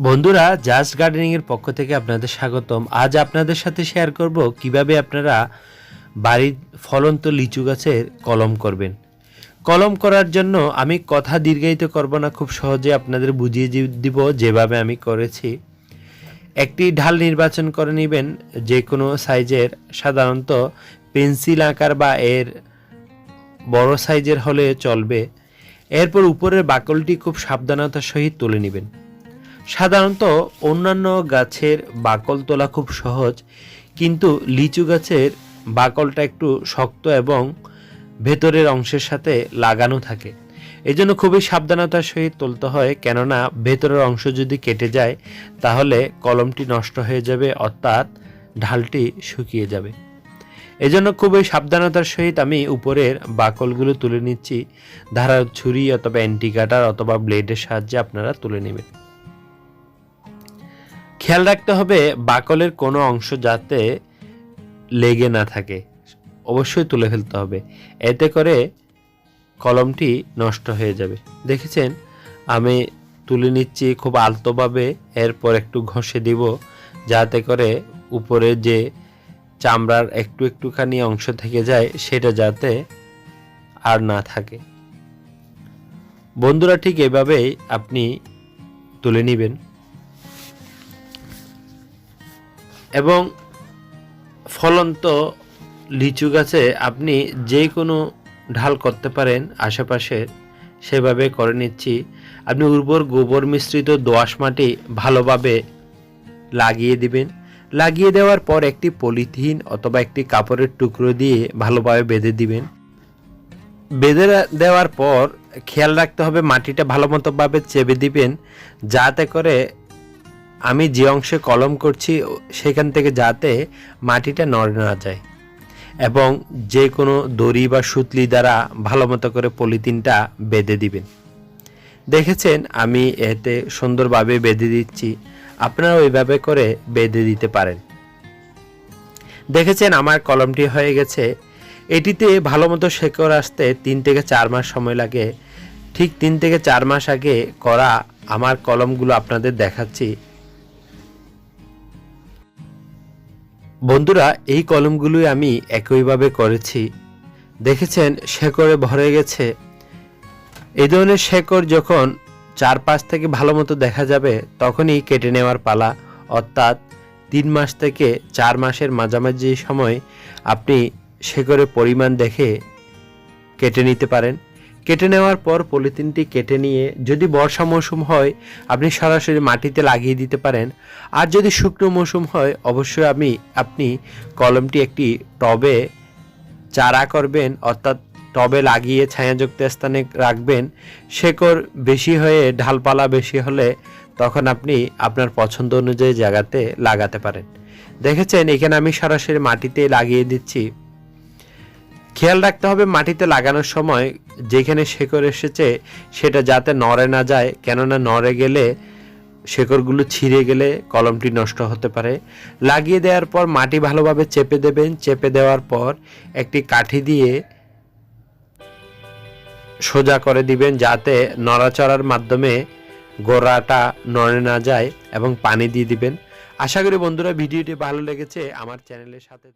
বন্ধুরা just gardening এর পক্ষ থেকে আপনাদের স্বাগতম। আজ আপনাদের সাথে শেয়ার করব কীভাবে আপনারা বাড়ির ফলন্ত লিচু গাছের কলম করবেন। কলম করার জন্য আমি কথা দীর্ঘায়িত করব না, খুব সহজে আপনাদের বুঝিয়ে দিব যেভাবে আমি করেছি। একটি ঢাল নির্বাচন করে নেবেন, যে কোনো সাইজের, সাধারণত পেন্সিল আকার বা এর বড় সাইজের হলে চলবে। এরপর উপরের বাকলটি খুব সাবধানতার সহিত তুলে নেবেন। সাধারণত অন্যান্য গাছের বাকল তোলা খুব সহজ, কিন্তু লিচু গাছের বাকলটা একটু শক্ত এবং ভেতরের অংশের সাথে লাগানো থাকে। এই জন্য খুবই সাবধানতার সহিত তুলতে হয়, কেননা ভেতরের অংশ যদি কেটে যায়, তাহলে কলমটি নষ্ট হয়ে যাবে, অর্থাৎ ঢালটি শুকিয়ে যাবে। এজন্য খুবই সাবধানতার সহিত আমি উপরের বাকলগুলো তুলে নিচ্ছি। ধারার ছুরি অথবা অ্যান্টি কাটার অথবা ব্লেডের সাহায্যে আপনারা তুলে নেবেন। খেয়াল রাখতে হবে বাকলের কোনো অংশ যাতে লেগে না থাকে। অবশ্যই তুলে ফেলতে হবে। এতে করে কলমটি নষ্ট হয়ে যাবে। দেখেছেন? আমি তুলে নিচ্ছি খুব আলতোভাবে, এরপর একটু ঘষে দিব, যাতে করে উপরে যে চামড়ার একটু একটুখানি অংশ থেকে যায়, সেটা যাতে আর না থাকে। বন্ধুরা, ঠিক এভাবেই আপনি তুলে নেবেন। এবং ফলন্ত লিচু গাছে আপনি যে কোনো ঢাল করতে পারেন আশেপাশে, সেভাবে করে নিচ্ছি। আপনি উর্বর গোবর মিশ্রিত দোআঁশ মাটি ভালোভাবে লাগিয়ে দিবেন। লাগিয়ে দেওয়ার পর একটি পলিথিন অথবা একটি কাপড়ের টুকরো দিয়ে ভালোভাবে বেঁধে দিবেন। বেঁধে দেওয়ার পর খেয়াল রাখতে হবে মাটিটা ভালো মতোভাবে চেপে দিবেন, যাতে করে আমি যে অংশে কলম করছি সেখান থেকে যাতে মাটিটা নড়ে না যায়। এবং যে কোনো দড়ি বা সুতলি দ্বারা ভালো মতো করে পলিথিনটা বেঁধে দিবেন। দেখেছেন, আমি এতে সুন্দরভাবে বেঁধে দিচ্ছি। আপনারা ওইভাবে করে বেঁধে দিতে পারেন। দেখেছেন, আমার কলমটি হয়ে গেছে। এটিতে ভালো মতো শেকড় আসতে তিন থেকে চার মাস সময় লাগে। ঠিক তিন থেকে চার মাস আগে করা আমার কলমগুলো আপনাদের দেখাচ্ছি। বন্ধুরা, এই কলমগুলোই আমি একইভাবে করেছি। দেখেছেন, শেকড়ে ভরে গেছে। এই ধরনের শেকড় যখন চার পাঁচ থেকে ভালো মতো দেখা যাবে, তখনই কেটে নেওয়ার পালা। অর্থাৎ তিন মাস থেকে চার মাসের মাঝামাঝি সময় আপনি শেকড়ের পরিমাণ দেখে কেটে নিতে পারেন। কেটে নেওয়ার পর পলিথিনটি কেটে নিয়ে যদি বর্ষা মৌসুম হয়, আপনি সরাসরি মাটিতে লাগিয়ে দিতে পারেন। আর যদি শুকনো মৌসুম হয়, অবশ্যই আমি, আপনি কলমটি একটি টবে চারা করবেন, অর্থাৎ টবে লাগিয়ে ছায়াযুক্ত স্থানে রাখবেন। শেকড় বেশি হয়ে, ঢালপালা বেশি হলে তখন আপনি আপনার পছন্দ অনুযায়ী জায়গাতে লাগাতে পারেন। দেখেছেন, এখানে আমি সরাসরি মাটিতে লাগিয়ে দিচ্ছি। খেয়াল রাখতে হবে, মাটিতে লাগানোর সময় যেখানে শেকড় এসেছে, সেটা যাতে নড়ে না যায়, কেননা নড়ে গেলে শেকড়গুলো ছিঁড়ে গেলে কলমটি নষ্ট হতে পারে। লাগিয়ে দেওয়ার পর মাটি ভালোভাবে চেপে দেবেন। চেপে দেওয়ার পর একটি কাঠি দিয়ে সোজা করে দিবেন যাতে নড়াচড়ার মাধ্যমে গোড়াটা নড়ে না যায় এবং পানি দিয়ে দিবেন। আশা করি বন্ধুরা ভিডিওটি ভালো লেগেছে। আমার চ্যানেলের সাথে